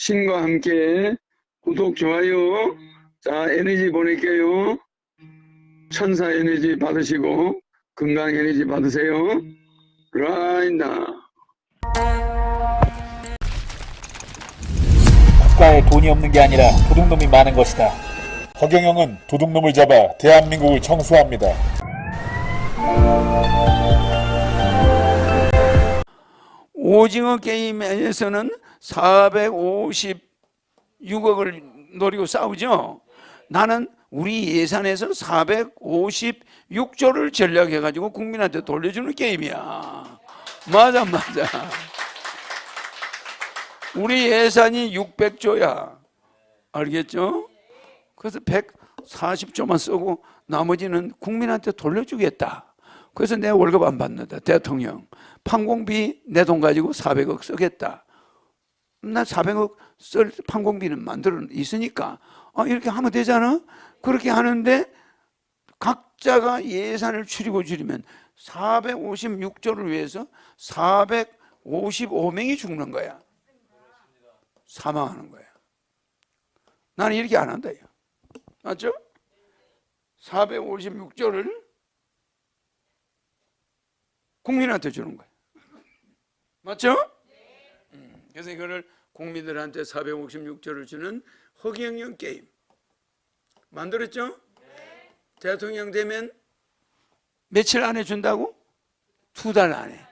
신과 함께 구독, 좋아요. 자, 에너지 보낼게요. 천사 에너지 받으시고 건강 에너지 받으세요. now. 국가에 돈이 없는 게 아니라 도둑놈이 많은 것이다. 허경영은 도둑놈을 잡아 대한민국을 청소합니다. 오징어 게임에서는 456억을 노리고 싸우죠. 나는 우리 예산에서 456조를 전략해가지고 국민한테 돌려주는 게임이야. 맞아, 맞아. 우리 예산이 600조야. 알겠죠? 그래서 140조만 쓰고 나머지는 국민한테 돌려주겠다. 그래서 내 월급 안 받는다. 대통령. 판공비 내 돈 가지고 400억 쓰겠다. 나 400억 쓸 판공비는 만들어 있으니까 아, 이렇게 하면 되잖아. 그렇게 하는데 각자가 예산을 줄이고 줄이면 456조를 위해서 455명이 죽는 거야. 사망하는 거야. 나는 이렇게 안 한다. 요 맞죠? 456조를 국민한테 주는 거야. 맞죠? 음, 그래서 이거를 국민들한테 456조를 주는 허경영 게임 만들었죠? 대통령 되면 며칠 안에 준다고? 두 달 안에.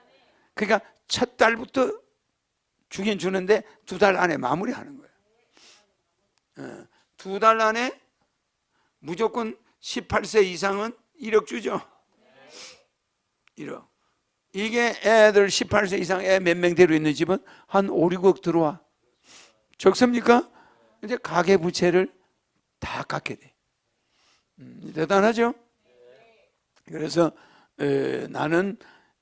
그러니까 첫 달부터 주긴 주는데 두 달 안에 마무리하는 거예요. 어, 두달 안에 무조건 18세 이상은 1억 주죠. 1억. 이게 애들 18세 이상 애 몇 명 데려 있는 집은 한 5, 6억 들어와. 적습니까? 이제 가계 부채를 다 깎게 돼. 음, 대단하죠? 그래서 에, 나는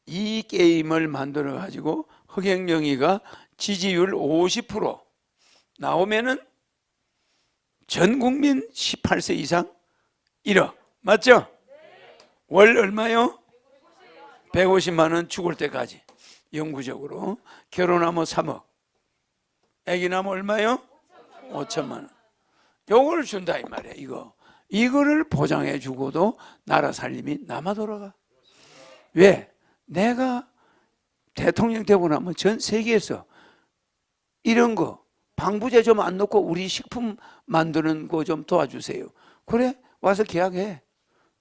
이 게임을 만들어 가지고 허경영이가 지지율 50% 나오면은 전 국민 18세 이상 1억 맞죠? 월 얼마요? 150만 원 죽을 때까지 영구적으로. 결혼하면 3억. 애기 나면 얼마요? 5천만 원. 요걸 준다 이 말이야 이거. 이거를 보장해 주고도 나라 살림이 남아 돌아가. 왜? 내가 대통령 되고 나면 전 세계에서 이런 거 방부제 좀 안 넣고 우리 식품 만드는 거 좀 도와주세요. 그래? 와서 계약해.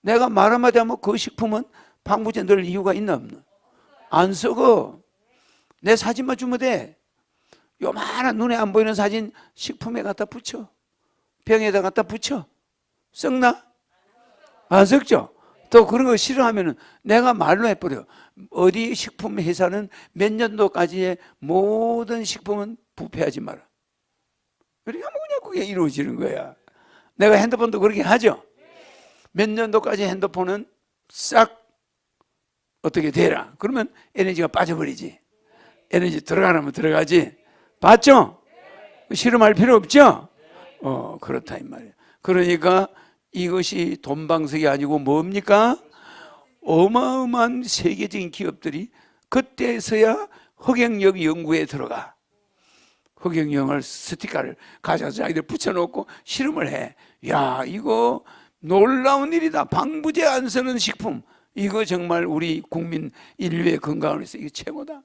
내가 말 한마디 하면 그 식품은 방부제 넣을 이유가 있나 없나? 안 썩어. 내 사진만 주면 돼. 요만한 눈에 안 보이는 사진 식품에 갖다 붙여. 병에다 갖다 붙여. 썩나? 안 썩죠? 또 그런 거 싫어하면은 내가 말로 해버려. 어디 식품 회사는 몇 년도까지의 모든 식품은 부패하지 마라. 하면 그냥 그게 이루어지는 거야. 내가 핸드폰도 그렇게 하죠? 몇 년도까지 핸드폰은 싹 어떻게 되라. 그러면 에너지가 빠져버리지. 에너지 들어가라면 들어가지. 봤죠? 실험할 필요 없죠? 어, 그렇다, 이 말이야. 그러니까 이것이 돈방석이 아니고 뭡니까? 어마어마한 세계적인 기업들이 그때서야 허경영 연구에 들어가. 허경영을 스티커를 가져서 자기들 붙여놓고 실험을 해. 야, 이거 놀라운 일이다. 방부제 안 쓰는 식품. 이거 정말 우리 국민 인류의 건강을 위해서 이게 최고다.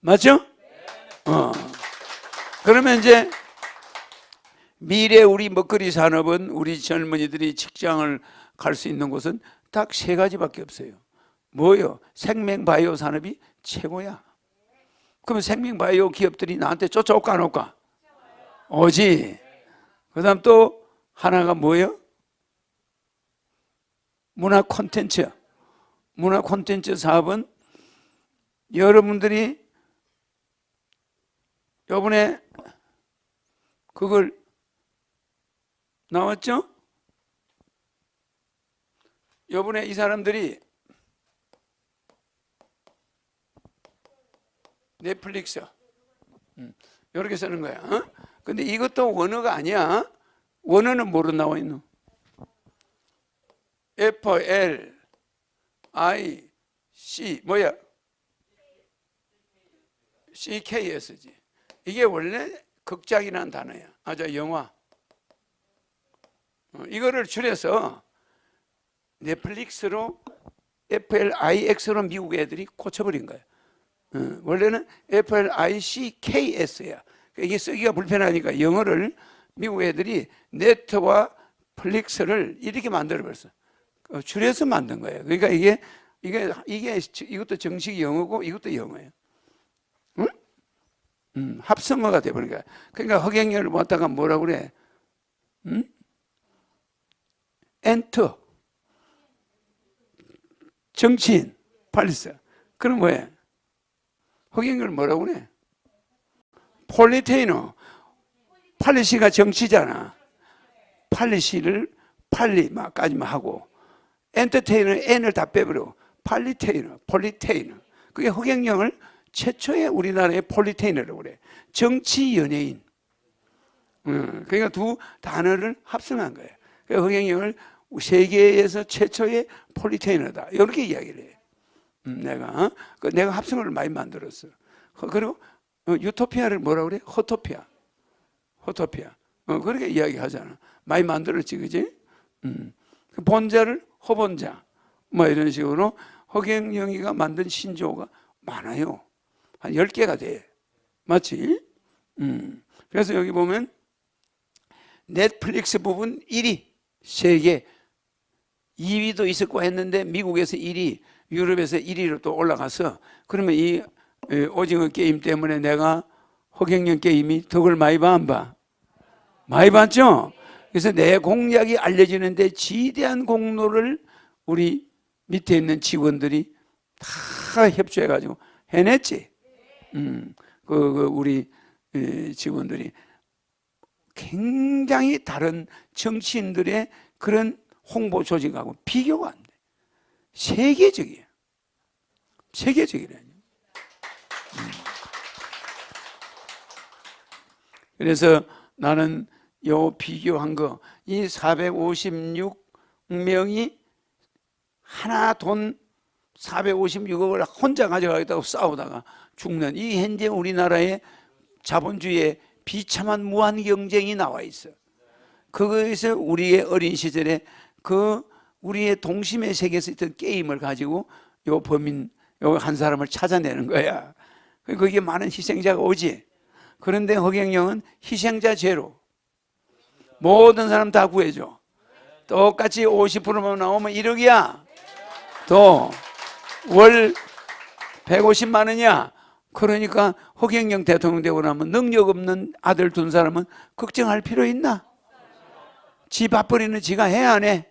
맞죠? 어. 그러면 이제 미래 우리 먹거리 산업은 우리 젊은이들이 직장을 갈 수 있는 곳은 딱 세 가지밖에 없어요. 뭐요? 생명 바이오 산업이 최고야. 그러면 생명 바이오 기업들이 나한테 쫓아올까 안 올까? 오지. 그다음 또 하나가 뭐예요? 문화 콘텐츠. 문화 콘텐츠 사업은 여러분들이 요번에 그걸 나왔죠? 요번에 이 사람들이 넷플릭스 음, 이렇게 쓰는 거야. 어? 근데 이것도 원어가 아니야. 원어는 뭐로 나와 있노? F L I C 뭐야? C K S지. 이게 원래 극작이라는 단어야. 아, 저 영화. 어, 이거를 줄여서 넷플릭스로 FLIX로 미국 애들이 고쳐버린 거야. 어, 원래는 FLICKS야. 이게 쓰기가 불편하니까 영어를 미국 애들이 네트와 플릭스를 이렇게 만들어버렸어. 어, 줄여서 만든 거예요. 그러니까 이게 이게 이게 이것도 정식 영어고 이것도 영어예요. 응? 음, 합성어가 돼버린 거야. 그러니까 허경영을 왔다가 뭐라 그래? 응? 엔터 정치인 팔리스. 그럼 왜? 허경영을 뭐라고 그래? 폴리테이너. 팔리시가 정치잖아. 팔리시를 팔리마까지만 하고 엔터테이너 N을 다 빼버려. 팔리테이너, 폴리테이너. 그게 허경영을 최초의 우리나라의 폴리테이너라고 그래. 정치 연예인. 음, 그러니까 두 단어를 합성한 거예요. 그러니까 허경영을 세계에서 최초의 폴리테이너다. 이렇게 이야기를 해. 음, 내가 어? 그 내가 합성어를 많이 만들었어. 허- 그리고 어, 유토피아를 뭐라 그래? 호토피아. 호토피아. 어, 그렇게 이야기하잖아. 많이 만들었지, 그지? 음. 그 본자를 허본자. 뭐 이런 식으로 허경영이가 만든 신조어가 많아요. 한 10개가 돼. 맞지? 음. 그래서 여기 보면 넷플릭스 부분 1위 세계 2위도 있었고 했는데 미국에서 1위, 유럽에서 1위로 또 올라가서 그러면 이 에, 오징어 게임 때문에 내가 허경영 게임이 덕을 많이 봐, 안 봐? 많이 봤죠? 그래서 내 공약이 알려지는데 지대한 공로를 우리 밑에 있는 직원들이 다 협조해가지고 해냈지. 음, 그, 그 우리 에, 직원들이 굉장히 다른 정치인들의 그런 홍보 조직하고 비교가 안 돼. 세계적이에요. 세계적이라니. 음. 그래서 나는 요 비교한 거, 이 456명이 하나 돈 456억을 혼자 가져가겠다고 싸우다가 죽는 이 현재 우리나라의 자본주의의 비참한 무한 경쟁이 나와 있어. 그거에서 우리의 어린 시절에 그 우리의 동심의 세계에서 있던 게임을 가지고 요 범인 요 한 사람을 찾아내는 거야. 그게 많은 희생자가 오지. 그런데 허경영은 희생자 제로. 모든 사람 다 구해줘. 똑같이 50%만 나오면 1억이야. 또 월 150만 원이야. 그러니까 허경영 대통령 되고 나면 능력 없는 아들 둔 사람은 걱정할 필요 있나? 지 밥벌이는 지가 해 안 해?